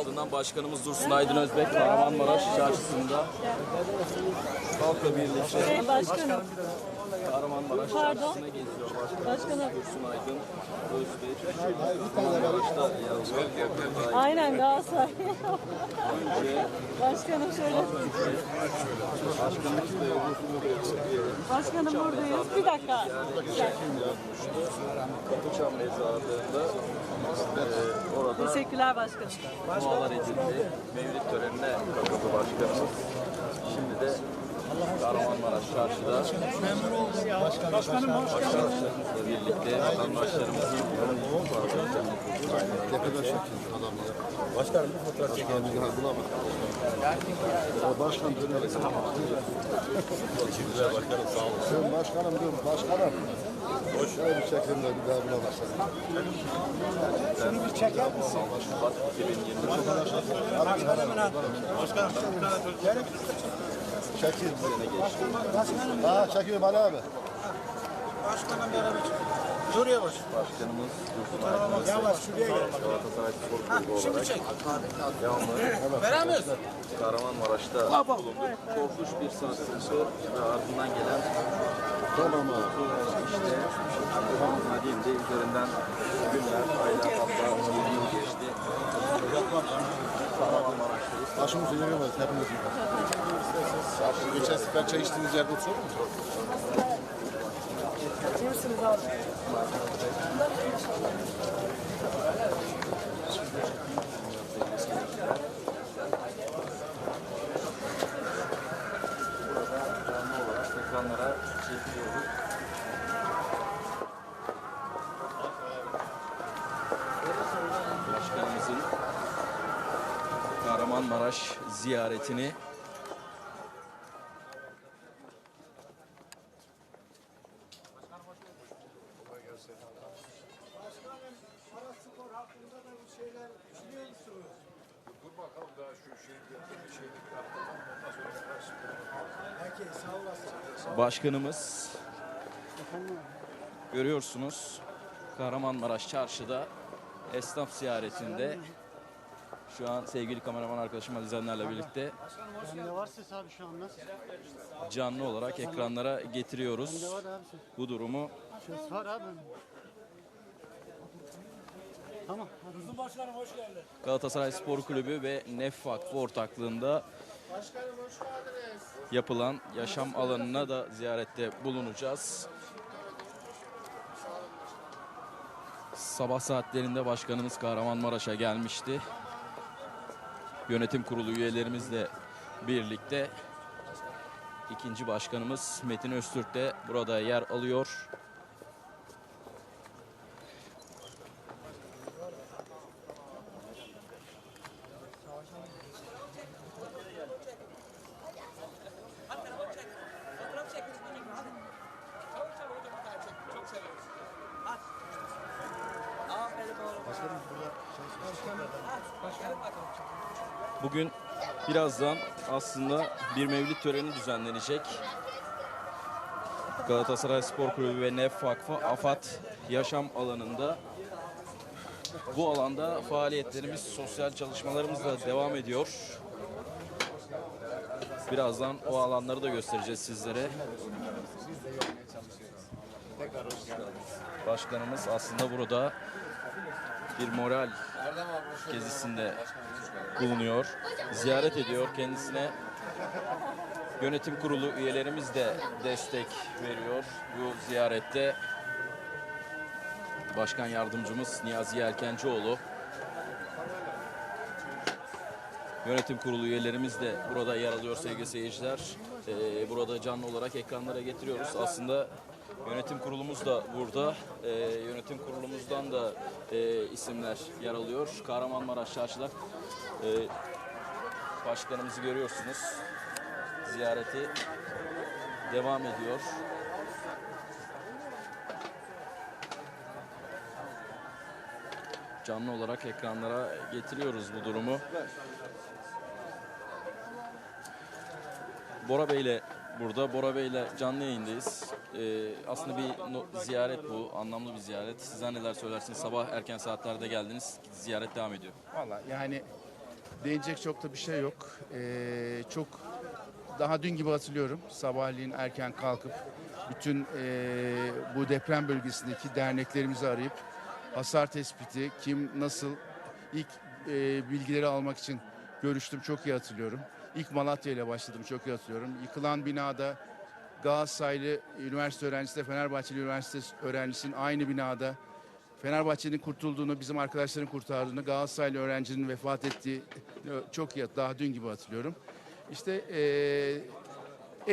Ardından Başkanımız Dursun Aydın Özbek Kahramanmaraş Çarşısı'nda halkla birlikte Başkanım, Kahramanmaraş. Çarşısı'na geziyor Başkanımız başkanım. Dursun Aydın Özbek. Kahramanmaraş'ta yazıyor. Aynen Galatasaray. Önce Başkanım şöyle. Başkanımız da Başkanım buradayız. Bir dakika. Kapıçam Mezarlığı'nda e, orada Teşekkürler başkanım. dualar edildi. Mevlid törenine katıldı başkanımız. Şimdi de Kahramanmaraş Çarşı'da Başkanımızla birlikte vatandaşlarımızın Ne kadar şekil adam ya. Başkanım bir fotoğraf çekelim. Buna bak. Ya başkan dönelim. Güzel başkanım sağ olun. Sen başkanım dur başkanım. Hoş. Şöyle bir çekelim de bir daha buna baksana. Şunu bir çeker misin? Şubat 2020 Çekil. Sene geçti. Ha çekiyorum Ali abi. Başkanım beraber Şuraya baş. Başkanımız Dursun Aydın Yavaş şuraya gel. Galatasaray Spor Kulübü Şimdi olarak çek. devamlı Veremiyoruz. Kahramanmaraş'ta bulunduk. Korkunç bir sarsıntı ve ardından gelen Tamam işte dediğim de üzerinden günler, aylar hatta 7 yıl geçti. Kahramanmaraş'tayız. Başımızı yürüyemeyiz hepimiz. Geçen sefer çay içtiğiniz yerde oturuyor musunuz? Canlı sağ olasın. Başkanımız görüyorsunuz Kahramanmaraş Çarşı'da esnaf ziyaretinde şu an sevgili kameraman arkadaşım Ali Zanner'le birlikte Ne var ses abi şu an nasıl? canlı olarak ekranlara getiriyoruz Ne var abi ses? bu durumu. Ses var abi. Tamam. Başkanım hoş geldin. Galatasaray Spor Kulübü ve Nef Vakfı ortaklığında yapılan yaşam alanına da ziyarette bulunacağız. Sabah saatlerinde başkanımız Kahramanmaraş'a gelmişti. Yönetim kurulu üyelerimizle birlikte ikinci başkanımız Metin Öztürk de burada yer alıyor. Bugün birazdan aslında bir mevlid töreni düzenlenecek. Galatasaray Spor Kulübü ve Nef Vakfı AFAD yaşam alanında. Bu alanda faaliyetlerimiz, sosyal çalışmalarımız da devam ediyor. Birazdan o alanları da göstereceğiz sizlere. Başkanımız aslında burada bir moral gezisinde bulunuyor. Ziyaret ediyor kendisine. Yönetim kurulu üyelerimiz de destek veriyor bu ziyarette. Başkan yardımcımız Niyazi Yelkencioğlu. Yönetim kurulu üyelerimiz de burada yer alıyor sevgili seyirciler. Ee, burada canlı olarak ekranlara getiriyoruz. Aslında yönetim kurulumuz da burada. Ee, yönetim kurulumuzdan da e, isimler yer alıyor. Kahramanmaraş Çarşı'da e, başkanımızı görüyorsunuz. Ziyareti devam ediyor. Canlı olarak ekranlara getiriyoruz bu durumu. Bora Bey'le burada. Bora Bey'le canlı yayındayız. Ee, aslında bir no- ziyaret bu. Anlamlı bir ziyaret. Sizler neler söylersiniz? Sabah erken saatlerde geldiniz. Ziyaret devam ediyor. Valla yani Değinecek çok da bir şey yok. Ee, çok daha dün gibi hatırlıyorum. Sabahleyin erken kalkıp bütün ee, bu deprem bölgesindeki derneklerimizi arayıp hasar tespiti, kim nasıl ilk ee, bilgileri almak için görüştüm. Çok iyi hatırlıyorum. İlk Malatya ile başladım. Çok iyi hatırlıyorum. Yıkılan binada Galatasaraylı üniversite öğrencisi de Fenerbahçeli üniversite öğrencisinin aynı binada Fenerbahçe'nin kurtulduğunu, bizim arkadaşların kurtardığını, Galatasaraylı öğrencinin vefat ettiği çok iyi, daha dün gibi hatırlıyorum. İşte eee,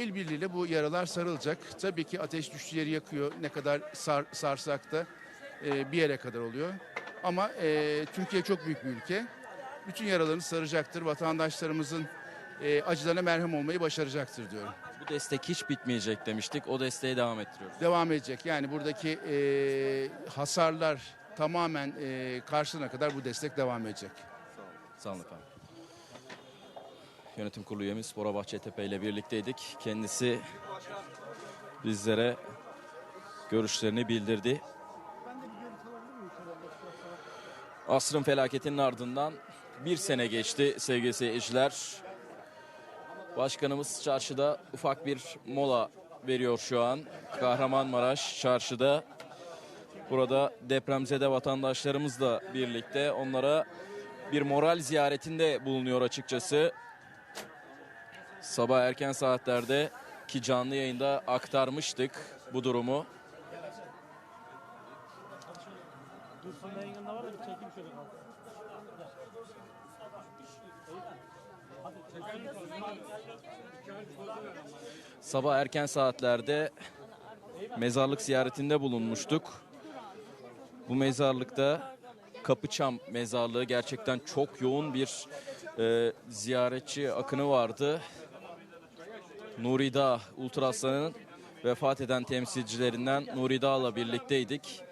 el birliğiyle bu yaralar sarılacak. Tabii ki ateş düştüğü yeri yakıyor. Ne kadar sar, sarsak da eee, bir yere kadar oluyor. Ama eee, Türkiye çok büyük bir ülke. Bütün yaralarını saracaktır. Vatandaşlarımızın eee, acılarına merhem olmayı başaracaktır diyorum. Bu destek hiç bitmeyecek demiştik. O desteğe devam ettiriyoruz. devam edecek. Yani buradaki e, hasarlar tamamen e, karşılığına kadar bu destek devam edecek. Sağ olun efendim. Yönetim kurulu üyemiz Bora Bahçetepe ile birlikteydik. Kendisi bizlere görüşlerini bildirdi. Asrın felaketinin ardından bir sene geçti sevgili seyirciler. Başkanımız çarşıda ufak bir mola veriyor şu an. Kahramanmaraş çarşıda. Burada depremzede vatandaşlarımızla birlikte onlara bir moral ziyaretinde bulunuyor açıkçası. Sabah erken saatlerde ki canlı yayında aktarmıştık bu durumu. Sabah erken saatlerde mezarlık ziyaretinde bulunmuştuk. Bu mezarlıkta Kapıçam mezarlığı gerçekten çok yoğun bir e, ziyaretçi akını vardı. Nuri Dağ Ultraslan'ın vefat eden temsilcilerinden Nuri Dağ'la birlikteydik.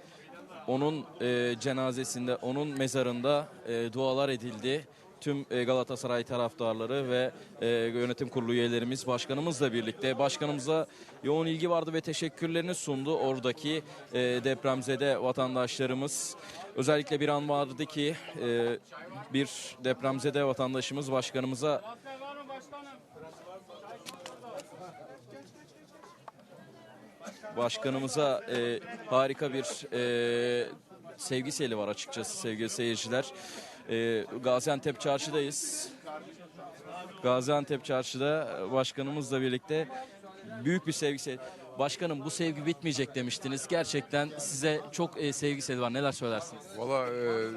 Onun e, cenazesinde, onun mezarında e, dualar edildi. Tüm e, Galatasaray taraftarları ve e, yönetim kurulu üyelerimiz başkanımızla birlikte başkanımıza yoğun ilgi vardı ve teşekkürlerini sundu oradaki e, depremzede vatandaşlarımız. Özellikle bir an vardı ki bir depremzede vatandaşımız başkanımıza başkanımıza e, harika bir e, sevgi seli var açıkçası sevgili seyirciler. E, Gaziantep Çarşı'dayız. Gaziantep Çarşı'da başkanımızla birlikte büyük bir sevgi. Başkanım bu sevgi bitmeyecek demiştiniz. Gerçekten size çok e, sevgi var. Neler söylersiniz? Valla e,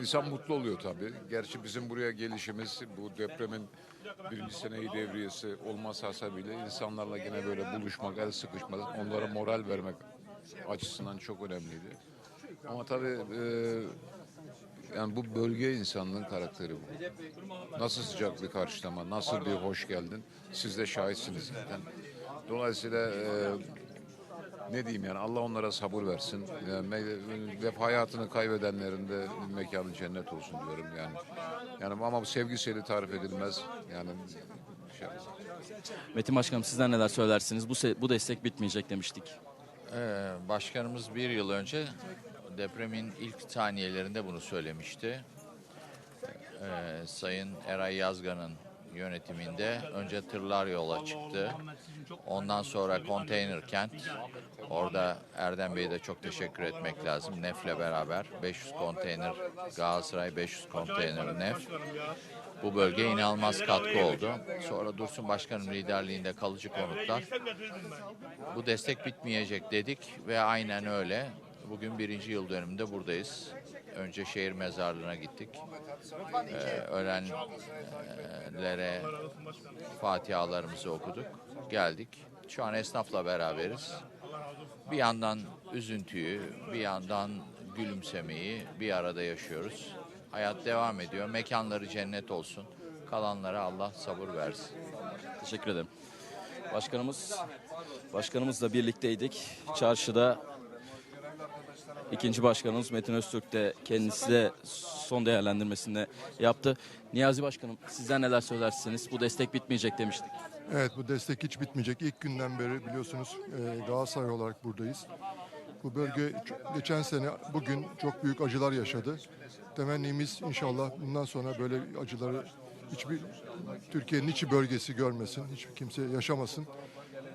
insan mutlu oluyor tabii. Gerçi bizim buraya gelişimiz bu depremin birinci seneyi devriyesi olması hasebiyle insanlarla gene böyle buluşmak, el sıkışmak, onlara moral vermek açısından çok önemliydi. Ama tabii e, yani bu bölge insanlığın karakteri bu. Nasıl sıcak bir karşılama, nasıl bir hoş geldin siz de şahitsiniz zaten. Dolayısıyla e, ne diyeyim yani Allah onlara sabır versin. Ve hayatını kaybedenlerin de mekanı cennet olsun diyorum yani. Yani ama bu sevgisiyle tarif edilmez. Yani şey, Metin Başkanım sizden neler söylersiniz? Bu, bu destek bitmeyecek demiştik. Ee, Başkanımız bir yıl önce depremin ilk saniyelerinde bunu söylemişti. Ee, Sayın Eray Yazgan'ın yönetiminde önce tırlar yola çıktı. Ondan sonra konteyner kent. Orada Erdem Bey'e de çok teşekkür etmek lazım. Nef'le beraber 500 konteyner Galatasaray 500 konteyner Nef. Bu bölgeye inanılmaz katkı oldu. Sonra Dursun Başkan'ın liderliğinde kalıcı konutlar. Bu destek bitmeyecek dedik ve aynen öyle. Bugün birinci yıl dönümünde buradayız. Önce şehir mezarlığına gittik. Ee, ölenlere fatihalarımızı okuduk. Geldik. Şu an esnafla beraberiz. Bir yandan üzüntüyü, bir yandan gülümsemeyi bir arada yaşıyoruz. Hayat devam ediyor. Mekanları cennet olsun. Kalanlara Allah sabır versin. Teşekkür ederim. Başkanımız başkanımızla birlikteydik. Çarşıda ikinci başkanımız Metin Öztürk de kendisi de son değerlendirmesinde yaptı. Niyazi Başkanım sizden neler söylersiniz? Bu destek bitmeyecek demiştik. Evet bu destek hiç bitmeyecek. İlk günden beri biliyorsunuz e, Galatasaray olarak buradayız. Bu bölge geçen sene bugün çok büyük acılar yaşadı. Temennimiz inşallah bundan sonra böyle acıları hiçbir Türkiye'nin hiçbir bölgesi görmesin, hiç kimse yaşamasın.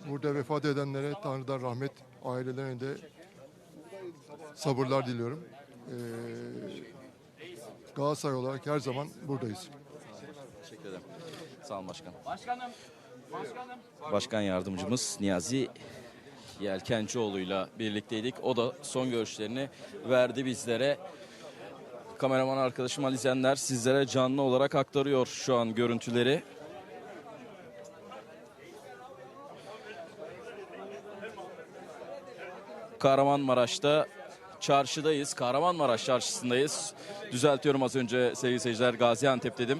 Burada vefat edenlere Tanrı'dan rahmet, ailelerine de sabırlar diliyorum. Ee, Galatasaray olarak her zaman buradayız. Teşekkür ederim. Sağ olun başkan. Başkanım. Başkanım. Başkan yardımcımız Niyazi Yelkencioğlu'yla birlikteydik. O da son görüşlerini verdi bizlere. Kameraman arkadaşım Ali Zenler sizlere canlı olarak aktarıyor şu an görüntüleri. Kahramanmaraş'ta çarşıdayız. Kahramanmaraş çarşısındayız. Düzeltiyorum az önce sevgili seyirciler Gaziantep dedim.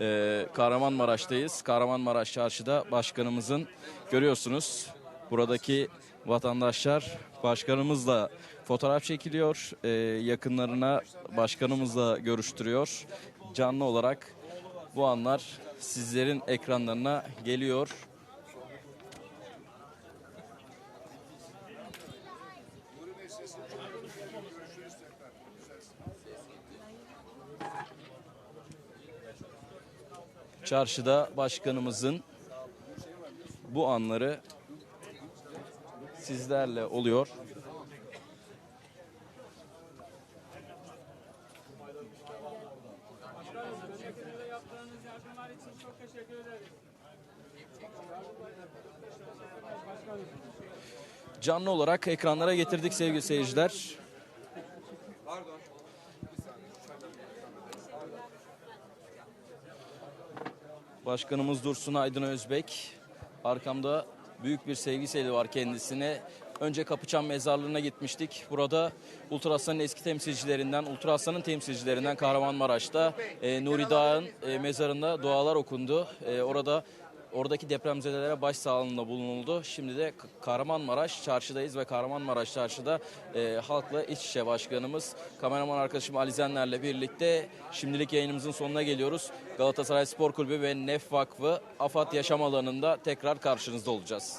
Ee, Kahramanmaraş'tayız. Kahramanmaraş çarşıda başkanımızın görüyorsunuz buradaki vatandaşlar başkanımızla fotoğraf çekiliyor. Ee, yakınlarına başkanımızla görüştürüyor. Canlı olarak bu anlar sizlerin ekranlarına geliyor. Çarşıda başkanımızın bu anları sizlerle oluyor. Canlı olarak ekranlara getirdik sevgili seyirciler. Başkanımız Dursun Aydın Özbek. Arkamda büyük bir sevgi seli var kendisine. Önce Kapıçan Mezarlığı'na gitmiştik. Burada Ultraslan'ın eski temsilcilerinden, Ultraslan'ın temsilcilerinden Kahramanmaraş'ta e, Nuri Dağ'ın e, mezarında dualar okundu. E, orada oradaki depremzedelere başsağlığında bulunuldu. Şimdi de Kahramanmaraş çarşıdayız ve Kahramanmaraş çarşıda e, halkla iç içe başkanımız kameraman arkadaşım Ali birlikte şimdilik yayınımızın sonuna geliyoruz. Galatasaray Spor Kulübü ve Nef Vakfı Afat Yaşam Alanı'nda tekrar karşınızda olacağız.